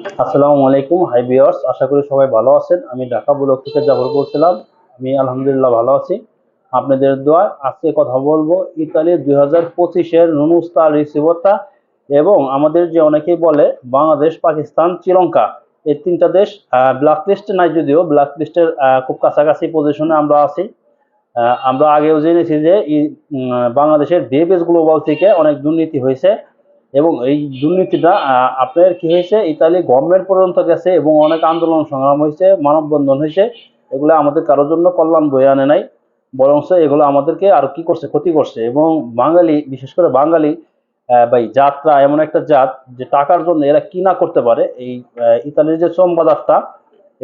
আসসালামু আলাইকুম। হাই বিয়ার্স আশা করি সবাই ভালো আছেন। আমি ঢাকা ব্লক থেকে জাফর বলছিলাম। আমি আলহামদুলিল্লাহ ভালো আছি। আপনাদের দোয়া আজকে কথা বলব। ইতালি দুই হাজার পঁচিশের নুনুস্তা রিসিভারটা এবং আমাদের যে অনেকেই বলে, বাংলাদেশ, পাকিস্তান, শ্রীলঙ্কা, এই তিনটা দেশ ব্ল্যাক লিস্টে নাই যদিও। ব্ল্যাক লিস্টের খুব কাছাকাছি পজিশনে আমরা আছি। আমরা আগেও জেনেছি যে বাংলাদেশের বিএবিএস গ্লোবাল থেকে অনেক দুর্নীতি হয়েছে। এবং এই দুর্নীতিটা আপনার কি হয়েছে? ইতালি গভর্নমেন্ট পর্যন্ত গেছে এবং অনেক আন্দোলন সংগ্রাম হয়েছে, মানববন্ধন হয়েছে। এগুলো আমাদের কারোর জন্য কল্যাণ বয়ে আনে নাই। বরং এগুলো আমাদেরকে আর কি করছে? ক্ষতি করছে। এবং বাঙালি, বিশেষ করে বাঙালি ভাই, যাত্রা, এমন একটা জাত যে টাকার জন্য এরা কি না করতে পারে, এই ইতালির যে চোম বাজারটা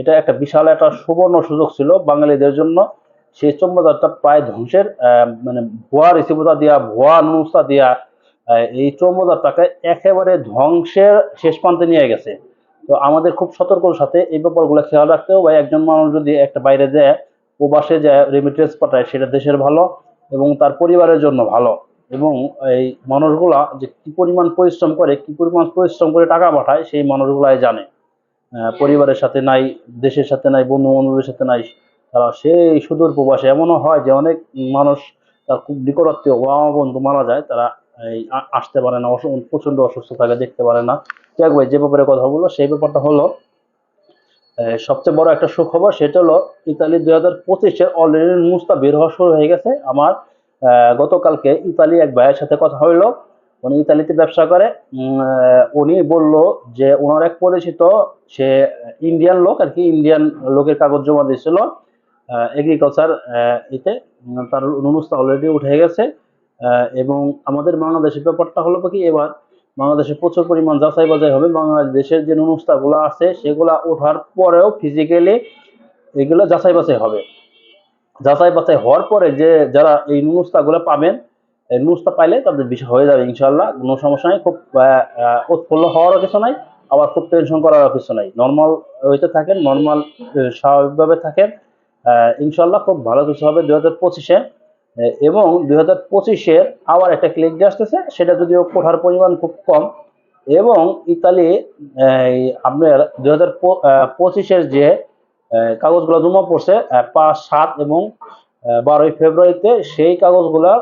এটা একটা বিশাল একটা সুবর্ণ সুযোগ ছিল বাঙালিদের জন্য। সেই চোম বাজারটা প্রায় ধ্বংসের মানে ভুয়া রিসিভতা দিয়া, ভুয়া নুস্তা দিয়া এই চোম বাজারটাকে একেবারে ধ্বংসের শেষ প্রান্তে নিয়ে গেছে। তো আমাদের খুব সতর্কর সাথে এই ব্যাপারগুলো খেয়াল রাখতে হবে। একজন মানুষ যদি একটা বাইরে যায় প্রবাসে যায় রেমিটেন্স পাঠায়, সেটা দেশের ভালো এবং তার পরিবারের জন্য ভালো। এবং এই মানুষগুলা যে কি পরিমাণ পরিশ্রম করে, কি পরিমাণ পরিশ্রম করে টাকা পাঠায়, সেই মানুষগুলাই জানে। পরিবারের সাথে নাই, দেশের সাথে নাই বন্ধু বান্ধবের সাথে নাই, তারা সেই সুদূর প্রবাসে। এমনও হয় যে অনেক মানুষ তার খুব নিকটাত্মীয় বাবা বন্ধু মারা যায়, তারা আসতে পারে না প্রচণ্ড অসুস্থ থাকে দেখতে পারে না। যাক ভাই যে ব্যাপারে কথা বলল, সেই ব্যাপারটা হলো সবচেয়ে বড় একটা সুখবর সেটা হলো, ইতালি দুই হাজার পঁচিশের অলরেডি মুস্তা বের হওয়া শুরু হয়ে গেছে। আমার গতকালকে ইতালি এক ভাইয়ের সাথে কথা হইল, উনি ইতালিতে ব্যবসা করে। উনি বলল যে ওনার এক পরিচিত, সে ইন্ডিয়ান লোক আর কি, ইন্ডিয়ান লোকের কাগজ জমা দিয়েছিল এগ্রিকালচার এতে। তার নুনুস্তা অলরেডি উঠে গেছে। এবং আমাদের বাংলাদেশের ব্যাপারটা হলো কি, এবার বাংলাদেশে প্রচুর পরিমাণ যাচাই বাছাই হবে। বাংলাদেশের যে নুনুস্তাগুলো আছে, সেগুলা ওঠার পরেও ফিজিক্যালি এগুলো যাচাই বাছাই হবে। যাচাই বাছাই হওয়ার পরে যে যারা এই নুনুস্তাগুলো পাবেন, এই নুনুস্তা পাইলে তাদের বিষয় হয়ে যাবে ইনশাল্লাহ কোনো সমস্যা নেই। খুব উৎফুল্ল হওয়ারও কিছু নাই, আবার খুব টেনশন করারও কিছু নাই। নর্মাল হইতে থাকেন নর্মাল স্বাভাবিকভাবে থাকেন। ইনশাল্লাহ খুব ভালো কিছু হবে দুই হাজার পঁচিশে। এবং দুই হাজার পঁচিশের আবার একটা ক্লিক আসতেছে, সেটা যদিও কোঠার পরিমাণ খুব কম। এবং ইতালি আপনার দুই হাজার পঁচিশের যে কাগজগুলো জমা পড়ছে পাঁচ, সাত এবং বারোই ফেব্রুয়ারিতে, সেই কাগজগুলা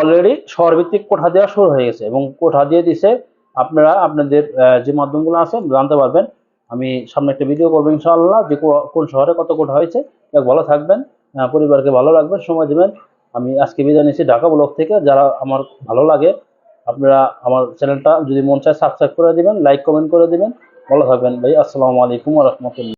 অলরেডি শহরভিত্তিক কোঠা দেওয়া শুরু হয়ে গেছে। এবং কোঠা দিয়ে দিছে আপনারা, আপনাদের যে মাধ্যমগুলো আছে, জানতে পারবেন। আমি সামনে একটা ভিডিও করব ইনশাআল্লাহ, যে কোন শহরে কত কোঠা হয়েছে। ভালো থাকবেন। পরিবারকে ভালো রাখবেন, সময় দেবেন। আমি আজকে বিদায় নিচ্ছি ঢাকা ব্লক থেকে। যারা আমার ভালো লাগে, আপনারা আমার চ্যানেলটা যদি মন চায় সাবস্ক্রাইব করে দিবেন লাইক কমেন্ট করে দিবেন। ভালো থাকবেন ভাই। আসসালামু আলাইকুম রহমতুল্লাহ।